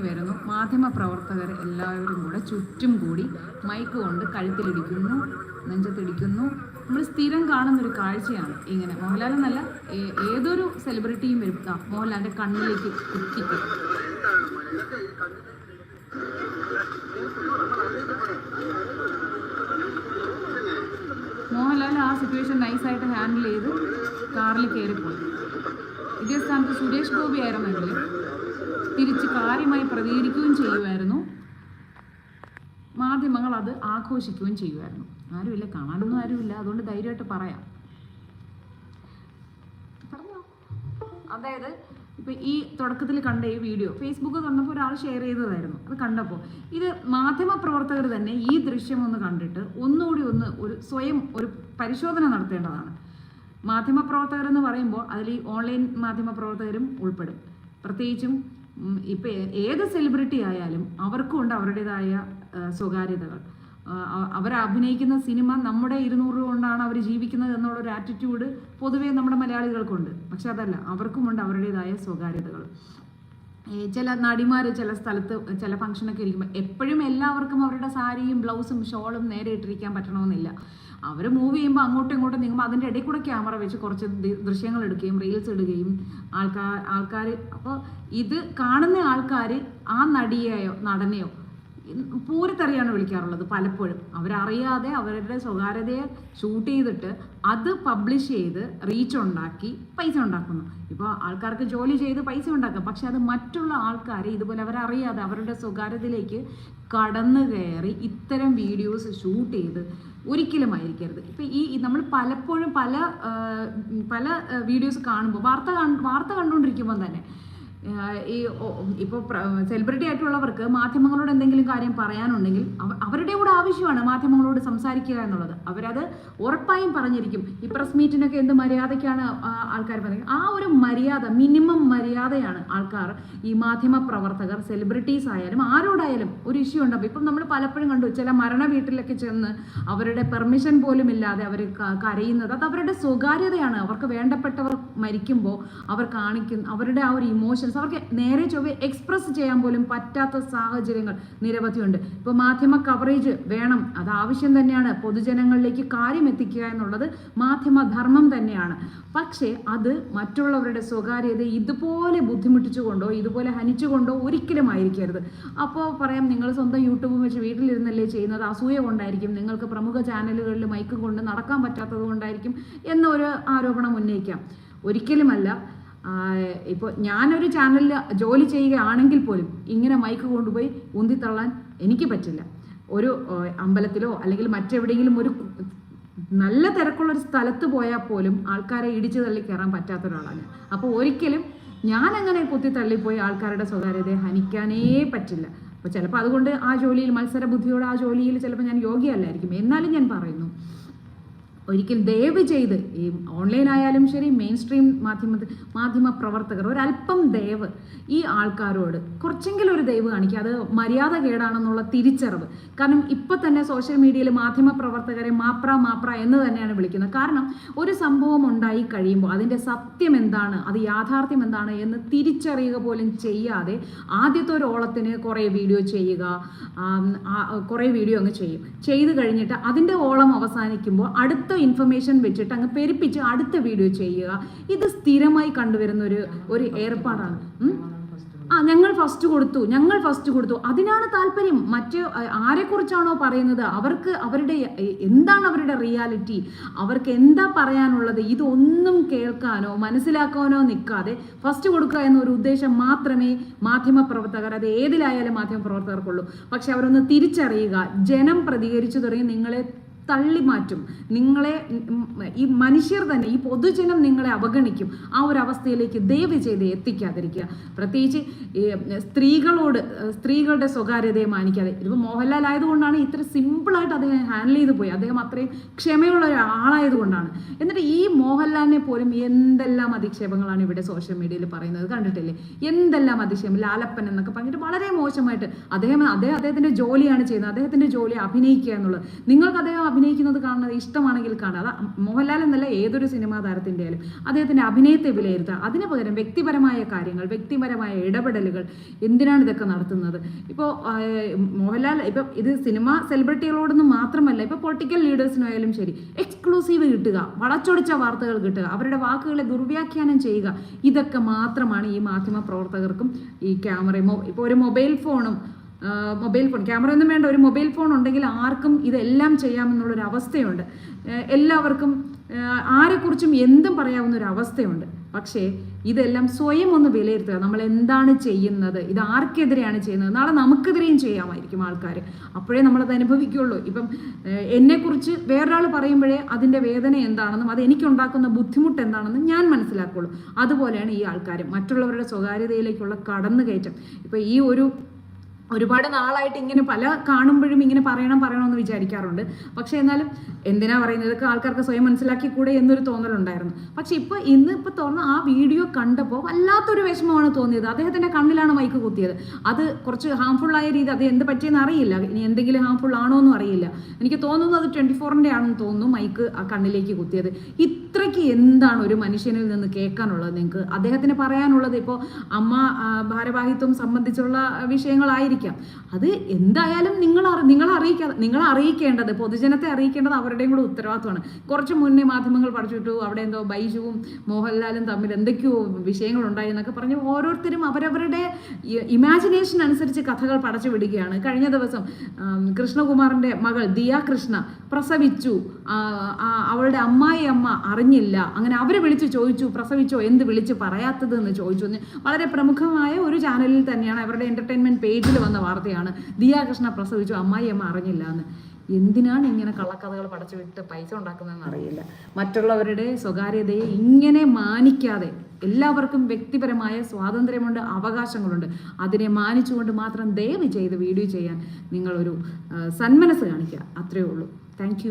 ഇറങ്ങി വരുന്നു. മാധ്യമ പ്രവർത്തകർ എല്ലാവരും കൂടെ ചുറ്റും കൂടി മൈക്ക് കൊണ്ട് കഴുത്തിലിടിക്കുന്നു നെഞ്ചത്തിടിക്കുന്നു. നമ്മൾ സ്ഥിരം കാണുന്നൊരു കാഴ്ചയാണ് ഇങ്ങനെ. മോഹൻലാൽ എന്നല്ല ഏതൊരു സെലിബ്രിറ്റിയും വരും മോഹൻലാലിന്റെ കണ്ണിലേക്ക് കുത്തിക്കും മോഹൻലാൽ ആ സിറ്റുവേഷൻ നൈസായിട്ട് ഹാൻഡിൽ ചെയ്ത് കാറിൽ കയറിപ്പോയി. ഇതേ സ്ഥാനത്ത് സുരേഷ് ഗോപി ആയിരുന്നെങ്കിൽ തിരിച്ച് കാര്യമായി പ്രതികരിക്കുകയും ചെയ്യുമായിരുന്നു. മാധ്യമങ്ങൾ അത് ആഘോഷിക്കുകയും ചെയ്യുമായിരുന്നു. ആരുമില്ല കാണാനൊന്നും ആരുമില്ല. അതുകൊണ്ട് ധൈര്യമായിട്ട് പറയാം. അതായത് ഇപ്പൊ ഈ തുടക്കത്തിൽ കണ്ട ഈ വീഡിയോ ഫേസ്ബുക്ക് തന്നപ്പോൾ ഒരാൾ ഷെയർ ചെയ്തതായിരുന്നു. അത് കണ്ടപ്പോൾ ഇത് മാധ്യമ പ്രവർത്തകർ തന്നെ ഈ ദൃശ്യം ഒന്ന് കണ്ടിട്ട് ഒന്നുകൂടി ഒന്ന് ഒരു സ്വയം ഒരു പരിശോധന നടത്തേണ്ടതാണ്. മാധ്യമ പ്രവർത്തകർ എന്ന് പറയുമ്പോൾ അതിൽ ഈ ഓൺലൈൻ മാധ്യമ പ്രവർത്തകരും ഉൾപ്പെടും. പ്രത്യേകിച്ചും ഇപ്പം ഏത് സെലിബ്രിറ്റി ആയാലും അവർക്കും ഉണ്ട് അവരുടേതായ സ്വകാര്യതകൾ. അവർ അഭിനയിക്കുന്ന സിനിമ നമ്മുടെ ഇരുന്നൂറ് രൂപ കൊണ്ടാണ് അവർ ജീവിക്കുന്നത് എന്നുള്ള ഒരു ആറ്റിറ്റ്യൂഡ് പൊതുവേ നമ്മുടെ മലയാളികൾക്കുണ്ട്. പക്ഷെ അതല്ല അവർക്കുമുണ്ട് അവരുടേതായ സ്വകാര്യതകൾ. ചില നടിമാർ ചില സ്ഥലത്ത് ചില ഫംഗ്ഷനൊക്കെ ഇരിക്കുമ്പോൾ എപ്പോഴും എല്ലാവർക്കും അവരുടെ സാരിയും ബ്ലൗസും ഷോളും നേരെ ഇട്ടിരിക്കാൻ പറ്റണമെന്നില്ല. അവർ മൂവ് ചെയ്യുമ്പോൾ അങ്ങോട്ടും ഇങ്ങോട്ടും നീങ്ങുമ്പോൾ അതിന്റെ ഇടയിൽ കൂടെ ക്യാമറ വെച്ച് കുറച്ച് ദൃശ്യങ്ങൾ എടുക്കുകയും റീൽസ് ഇടുകയും ആൾക്കാർ ആൾക്കാർ അപ്പോൾ ഇത് കാണുന്ന ആൾക്കാർ ആ നടിയെയോ നടനെയോ പൂരത്തറിയാണ് വിളിക്കാറുള്ളത് പലപ്പോഴും. അവരറിയാതെ അവരുടെ സ്വകാര്യതയെ ഷൂട്ട് ചെയ്തിട്ട് അത് പബ്ലിഷ് ചെയ്ത് റീച്ച് ഉണ്ടാക്കി പൈസ ഉണ്ടാക്കുന്നു. ഇപ്പോൾ ആൾക്കാർക്ക് ജോലി ചെയ്ത് പൈസ ഉണ്ടാക്കാം. പക്ഷെ അത് മറ്റുള്ള ആൾക്കാരെ ഇതുപോലെ അവരറിയാതെ അവരുടെ സ്വകാര്യതയിലേക്ക് കടന്നു കയറി ഇത്തരം വീഡിയോസ് ഷൂട്ട് ചെയ്ത് ഒരിക്കലും ആയിരിക്കരുത്. ഇപ്പം ഈ നമ്മൾ പലപ്പോഴും പല പല വീഡിയോസ് കാണുമ്പോൾ വാർത്ത വാർത്ത കണ്ടുകൊണ്ടിരിക്കുമ്പോൾ തന്നെ ഈ ഇപ്പോൾ സെലിബ്രിറ്റി ആയിട്ടുള്ളവർക്ക് മാധ്യമങ്ങളോട് എന്തെങ്കിലും കാര്യം പറയാനുണ്ടെങ്കിൽ അവ- അവരുടെ കൂടെ ആവശ്യമാണ് മാധ്യമങ്ങളോട് സംസാരിക്കുക എന്നുള്ളത്. അവരത് ഉറപ്പായും പറഞ്ഞിരിക്കും. ഈ പ്രസ് മീറ്റിനൊക്കെ എന്ത് മര്യാദയ്ക്കാണ് ആൾക്കാർ പറയുന്നത്? ആ ഒരു മര്യാദ മിനിമം മര്യാദയാണ് ആൾക്കാർ ഈ മാധ്യമ പ്രവർത്തകർ സെലിബ്രിറ്റീസ് ആയാലും ആരോടായാലും ഒരു ഇഷ്യൂ ഉണ്ടാവും ഇപ്പം നമ്മൾ പലപ്പോഴും കണ്ടു ചില മരണ വീട്ടിലൊക്കെ ചെന്ന് അവരുടെ പെർമിഷൻ പോലും ഇല്ലാതെ അവർ കരയുന്നത് അത് അവരുടെ സ്വകാര്യതയാണ്. അവർക്ക് വേണ്ടപ്പെട്ടവർ മരിക്കുമ്പോൾ അവർ കാണിക്കുന്ന അവരുടെ ആ ഒരു ഇമോഷൻസ് അവർക്ക് നേരെ ചൊവ്വെ എക്സ്പ്രസ് ചെയ്യാൻ പോലും പറ്റാത്ത സാഹചര്യങ്ങൾ നിരവധിയുണ്ട്. ഇപ്പോൾ മാധ്യമ കവറേജ് വേണം. അത് ആവശ്യം തന്നെയാണ്. പൊതുജനങ്ങളിലേക്ക് കാര്യം എത്തിക്കുക എന്നുള്ളത് മാധ്യമധർമ്മം തന്നെയാണ്. പക്ഷേ അത് മറ്റുള്ളവരുടെ സ്വകാര്യത ഇതുപോലെ ബുദ്ധിമുട്ടിച്ചുകൊണ്ടോ ഇതുപോലെ ഹനിച്ചുകൊണ്ടോ ഒരിക്കലും ആയിരിക്കരുത്. അപ്പോൾ പറയാം നിങ്ങൾ സ്വന്തം യൂട്യൂബ് വെച്ച് വീട്ടിലിരുന്നല്ലേ ചെയ്യുന്നത്? അസൂയ കൊണ്ടായിരിക്കും. നിങ്ങൾക്ക് പ്രമുഖ ചാനലുകളിൽ മൈക്ക് കൊണ്ട് നടക്കാൻ പറ്റാത്തത് കൊണ്ടായിരിക്കും എന്നൊരു ആരോപണം ഉന്നയിക്കാം. ഒരിക്കലുമല്ല. ഇപ്പോൾ ഞാനൊരു ചാനലിൽ ജോലി ചെയ്യുകയാണെങ്കിൽ പോലും ഇങ്ങനെ മൈക്ക് കൊണ്ടുപോയി ഉന്തിത്തള്ളാൻ എനിക്ക് പറ്റില്ല. ഒരു അമ്പലത്തിലോ അല്ലെങ്കിൽ മറ്റെവിടെയെങ്കിലും ഒരു നല്ല തിരക്കുള്ള ഒരു സ്ഥലത്ത് പോയാൽ പോലും ആൾക്കാരെ ഇടിച്ചു തള്ളി കയറാൻ പറ്റാത്ത ഒരാളാണ് അപ്പോൾ ഒരിക്കലും ഞാൻ അങ്ങനെ കുത്തി തള്ളിപ്പോയി ആൾക്കാരുടെ സ്വകാര്യതയെ ഹനിക്കാനേ പറ്റില്ല. അപ്പോൾ ചിലപ്പോൾ അതുകൊണ്ട് ആ ജോലിയിൽ മത്സര ബുദ്ധിയോടെ ആ ജോലിയിൽ ചിലപ്പോൾ ഞാൻ യോഗ്യമല്ലായിരിക്കും എന്നാലും ഞാൻ പറയുന്നു ഒരിക്കലും ദയവ് ചെയ്ത് ഈ ഓൺലൈൻ ആയാലും ശരി മെയിൻ സ്ട്രീം മാധ്യമ മാധ്യമ പ്രവർത്തകർ ഒരല്പം ദയവ് ഈ ആൾക്കാരോട് കുറച്ചെങ്കിലും ഒരു ദയവ് കാണിക്കുക. അത് മര്യാദ കേടാണെന്നുള്ള തിരിച്ചറിവ്. കാരണം ഇപ്പം തന്നെ സോഷ്യൽ മീഡിയയിൽ മാധ്യമ പ്രവർത്തകരെ മാപ്ര മാപ്ര എന്ന് തന്നെയാണ് വിളിക്കുന്നത്. കാരണം ഒരു സംഭവം ഉണ്ടായി കഴിയുമ്പോൾ അതിന്റെ സത്യം എന്താണ് അത് യാഥാർത്ഥ്യം എന്താണ് എന്ന് തിരിച്ചറിയുക പോലും ചെയ്യാതെ ആദ്യത്തെ ഒരു ഓളത്തിന് കുറേ വീഡിയോ ചെയ്യുക കുറേ വീഡിയോ അങ്ങ് ചെയ്യും. ചെയ്ത് കഴിഞ്ഞിട്ട് അതിന്റെ ഓളം അവസാനിക്കുമ്പോൾ അടുത്ത ഇൻഫർമേഷൻ വെച്ചിട്ട് അങ്ങ് പെരുപ്പിച്ച് അടുത്ത വീഡിയോ ചെയ്യുക. ഇത് സ്ഥിരമായി കണ്ടുവരുന്ന ഒരു ഒരു ഏർപ്പാടാണ്. ആ ഞങ്ങൾ ഫസ്റ്റ് കൊടുത്തു. ഞങ്ങൾ ഫസ്റ്റ് കൊടുത്തു. അതിനാണ് താല്പര്യം. മറ്റ് ആരെക്കുറിച്ചാണോ പറയുന്നത്? അവർക്ക് അവരുടെ എന്താണ് അവരുടെ റിയാലിറ്റി അവർക്ക് എന്താ പറയാനുള്ളത്? ഇതൊന്നും കേൾക്കാനോ മനസ്സിലാക്കാനോ നിൽക്കാതെ ഫസ്റ്റ് കൊടുക്കുക എന്നൊരു ഉദ്ദേശം മാത്രമേ മാധ്യമ പ്രവർത്തകർ അത് ഏതിലായാലും മാധ്യമ പ്രവർത്തകർക്കുള്ളൂ പക്ഷെ അവരൊന്ന് തിരിച്ചറിയുക. ജനം പ്രതികരിച്ചു തുടങ്ങി. നിങ്ങളെ തള്ളി മാറ്റും നിങ്ങളെ ഈ മനുഷ്യർ തന്നെ ഈ പൊതുജനം നിങ്ങളെ അവഗണിക്കും. ആ ഒരു അവസ്ഥയിലേക്ക് ദയവ് ചെയ്ത് എത്തിക്കാതിരിക്കുക. പ്രത്യേകിച്ച് സ്ത്രീകളോട് സ്ത്രീകളുടെ സ്വകാര്യതയെ മാനിക്കാതെ. ഇതിപ്പോൾ മോഹൻലാൽ ആയതുകൊണ്ടാണ് ഇത്ര സിമ്പിളായിട്ട് അദ്ദേഹം ഹാൻഡിൽ ചെയ്ത് പോയി അദ്ദേഹം അത്രയും ക്ഷമയുള്ള ഒരാളായതുകൊണ്ടാണ് എന്നിട്ട് ഈ മോഹൻലാലിനെ പോലും എന്തെല്ലാം അധിക്ഷേപങ്ങളാണ് ഇവിടെ സോഷ്യൽ മീഡിയയിൽ പറയുന്നത് കണ്ടിട്ടില്ലേ? എന്തെല്ലാം അധിക്ഷേപം? ലാലപ്പൻ എന്നൊക്കെ പറഞ്ഞിട്ട് വളരെ മോശമായിട്ട് അദ്ദേഹം അദ്ദേഹം അദ്ദേഹത്തിന്റെ ജോലിയാണ് ചെയ്യുന്നത്. അദ്ദേഹത്തിന്റെ ജോലി അഭിനയിക്കുക എന്നുള്ളത്. നിങ്ങൾക്ക് അദ്ദേഹം അഭിനയിക്കുന്നത് കാണുന്നത് ഇഷ്ടമാണെങ്കിൽ കാണുക. അത് മോഹൻലാൽ എന്നല്ല ഏതൊരു സിനിമാ താരത്തിന്റെ ആയാലും അദ്ദേഹത്തിന്റെ അഭിനയത്തെ വിലയിരുത്തുക. അതിന് പകരം വ്യക്തിപരമായ കാര്യങ്ങൾ വ്യക്തിപരമായ ഇടപെടലുകൾ എന്തിനാണ് ഇതൊക്കെ നടത്തുന്നത്? ഇപ്പോൾ മോഹൻലാൽ ഇപ്പം ഇത് സിനിമ സെലിബ്രിറ്റികളോടൊന്നും മാത്രമല്ല ഇപ്പോൾ പൊളിറ്റിക്കൽ ലീഡേഴ്സിനായാലും ശരി എക്സ്ക്ലൂസീവ് കിട്ടുക വളച്ചൊടിച്ച വാർത്തകൾ കിട്ടുക അവരുടെ വാക്കുകളെ ദുർവ്യാഖ്യാനം ചെയ്യുക ഇതൊക്കെ മാത്രമാണ് ഈ മാധ്യമ പ്രവർത്തകർക്കും ഈ ക്യാമറയും ഇപ്പോൾ ഒരു മൊബൈൽ ഫോണും മൊബൈൽ ഫോൺ. ക്യാമറ ഒന്നും വേണ്ട ഒരു മൊബൈൽ ഫോൺ ഉണ്ടെങ്കിൽ ആർക്കും ഇതെല്ലാം ചെയ്യാമെന്നുള്ളൊരു അവസ്ഥയുണ്ട്. എല്ലാവർക്കും ആരെക്കുറിച്ചും എന്തും പറയാവുന്ന ഒരു അവസ്ഥയുണ്ട്. പക്ഷേ ഇതെല്ലാം സ്വയം ഒന്ന് വിലയിരുത്തുക. നമ്മൾ എന്താണ് ചെയ്യുന്നത്? ഇത് ആർക്കെതിരെയാണ് ചെയ്യുന്നത്? നാളെ നമുക്കെതിരെയും ചെയ്യാമായിരിക്കും ആൾക്കാർ അപ്പോഴേ നമ്മളത് അനുഭവിക്കുകയുള്ളൂ. ഇപ്പം എന്നെക്കുറിച്ച് വേറൊരാൾ പറയുമ്പോഴേ അതിന്റെ വേദന എന്താണെന്നും അത് എനിക്കുണ്ടാക്കുന്ന ബുദ്ധിമുട്ട് എന്താണെന്നും ഞാൻ മനസ്സിലാക്കുള്ളൂ അതുപോലെയാണ് ഈ ആൾക്കാർ മറ്റുള്ളവരുടെ സ്വകാര്യതയിലേക്കുള്ള കടന്നുകയറ്റം. ഇപ്പം ഈ ഒരു ഒരുപാട് നാളായിട്ട് ഇങ്ങനെ പല കാണുമ്പോഴും ഇങ്ങനെ പറയണം എന്ന് വിചാരിക്കാറുണ്ട്. പക്ഷെ എന്നാലും എന്തിനാ പറയുന്നത്? ആൾക്കാർക്ക് സ്വയം മനസ്സിലാക്കി കൂടെ എന്നൊരു തോന്നലുണ്ടായിരുന്നു. പക്ഷെ ഇപ്പോൾ ഇന്ന് ഇപ്പോൾ തോന്നുന്ന ആ വീഡിയോ കണ്ടപ്പോൾ വല്ലാത്തൊരു വിഷമമാണ് തോന്നിയത്. അദ്ദേഹത്തിന്റെ കണ്ണിലാണ് മൈക്ക് കുത്തിയത്. അത് കുറച്ച് ഹാംഫുൾ ആയ രീതി അത് എന്ത് പറ്റിയെന്ന് അറിയില്ല. ഇനി എന്തെങ്കിലും ഹാംഫുൾ ആണോ എന്നും അറിയില്ല. എനിക്ക് തോന്നുന്നു അത് ട്വന്റി ഫോറിന്റെ ആണെന്ന് തോന്നുന്നു മൈക്ക് ആ കണ്ണിലേക്ക് കുത്തിയത്. ഇത്രയ്ക്ക് എന്താണ് ഒരു മനുഷ്യനിൽ നിന്ന് കേൾക്കാനുള്ളത് നിങ്ങൾക്ക്? അദ്ദേഹത്തിന് പറയാനുള്ളത് ഇപ്പോൾ അമ്മ ഭാരവാഹിത്വം സംബന്ധിച്ചുള്ള വിഷയങ്ങളായിരിക്കാം. അത് എന്തായാലും നിങ്ങൾ നിങ്ങൾ അറിയിക്ക അറിയിക്കാതെ നിങ്ങൾ അറിയിക്കേണ്ടത് പൊതുജനത്തെ അറിയിക്കേണ്ടത് അവരുടെയും കൂടെ ഉത്തരവാദിത്വമാണ്. കുറച്ച് മുന്നേ മാധ്യമങ്ങൾ പഠിച്ചിട്ടു അവിടെ എന്തോ ബൈജുവും മോഹൻലാലും തമ്മിൽ എന്തൊക്കെയോ വിഷയങ്ങളുണ്ടായി എന്നൊക്കെ പറഞ്ഞ് ഓരോരുത്തരും അവരവരുടെ ഇമാജിനേഷൻ അനുസരിച്ച് കഥകൾ പടച്ചു വിടുകയാണ്. കഴിഞ്ഞ ദിവസം കൃഷ്ണകുമാറിന്റെ മകൾ ദിയ കൃഷ്ണ പ്രസവിച്ചു. അവളുടെ അമ്മായി അമ്മ അറിഞ്ഞില്ല. അങ്ങനെ അവരെ വിളിച്ച് ചോദിച്ചു പ്രസവിച്ചോ? എന്ത് വിളിച്ച് പറയാത്തത്? എന്ന് ചോദിച്ചു. വളരെ പ്രമുഖമായ ഒരു ചാനലിൽ തന്നെയാണ് അവരുടെ എന്റർടൈൻമെന്റ് പേജിൽ വന്ന വാർത്തയാണ്. ദിയാകൃഷ്ണ പ്രസവിച്ചു. അമ്മായി അമ്മ അറിഞ്ഞില്ല എന്ന്. എന്തിനാണ് ഇങ്ങനെ കള്ളക്കഥകൾ പടച്ചു വിട്ട് പൈസ ഉണ്ടാക്കുന്നതെന്ന് അറിയില്ല. മറ്റുള്ളവരുടെ സ്വകാര്യതയെ ഇങ്ങനെ മാനിക്കാതെ എല്ലാവർക്കും വ്യക്തിപരമായ സ്വാതന്ത്ര്യമുണ്ട് അവകാശങ്ങളുണ്ട്. അതിനെ മാനിച്ചുകൊണ്ട് മാത്രം ദയവ് ചെയ്ത് വീഡിയോ ചെയ്യാൻ നിങ്ങളൊരു സന്മനസ് കാണിക്കുക. അത്രയേ ഉള്ളൂ. താങ്ക്